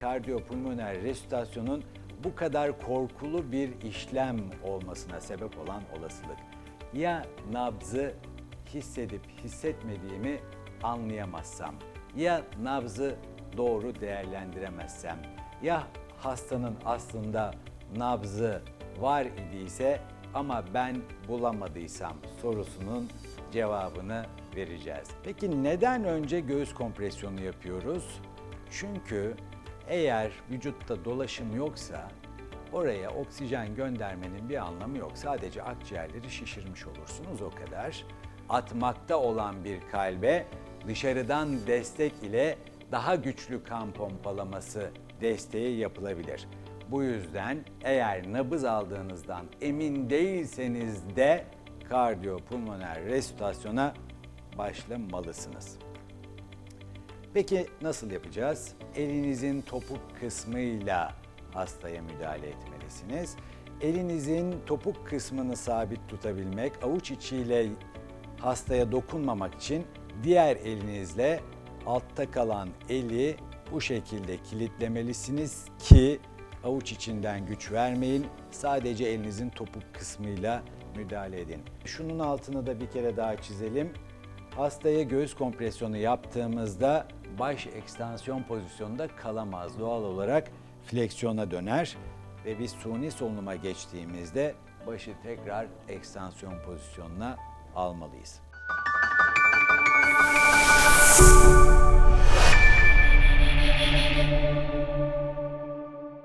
kardiyopulmoner resütasyonun bu kadar korkulu bir işlem olmasına sebep olan olasılık. Ya nabzı hissedip hissetmediğimi anlayamazsam, ya nabzı doğru değerlendiremezsem, ya hastanın aslında nabzı var idiyse ama ben bulamadıysam sorusunun cevabını vereceğiz. Peki neden önce göğüs kompresyonu yapıyoruz? Çünkü eğer vücutta dolaşım yoksa oraya oksijen göndermenin bir anlamı yok. Sadece akciğerleri şişirmiş olursunuz o kadar. Atmakta olan bir kalbe dışarıdan destek ile daha güçlü kan pompalaması desteği yapılabilir. Bu yüzden eğer nabız aldığınızdan emin değilseniz de kardiyopulmoner resütasyona başlamalısınız. Peki nasıl yapacağız? Elinizin topuk kısmıyla hastaya müdahale etmelisiniz. Elinizin topuk kısmını sabit tutabilmek, avuç içiyle hastaya dokunmamak için diğer elinizle altta kalan eli bu şekilde kilitlemelisiniz ki avuç içinden güç vermeyin. Sadece elinizin topuk kısmıyla müdahale edin. Şunun altını da bir kere daha çizelim. Hastaya göğüs kompresyonu yaptığımızda baş ekstansiyon pozisyonunda kalamaz. Doğal olarak fleksiyona döner ve biz suni solunuma geçtiğimizde başı tekrar ekstansiyon pozisyonuna almalıyız.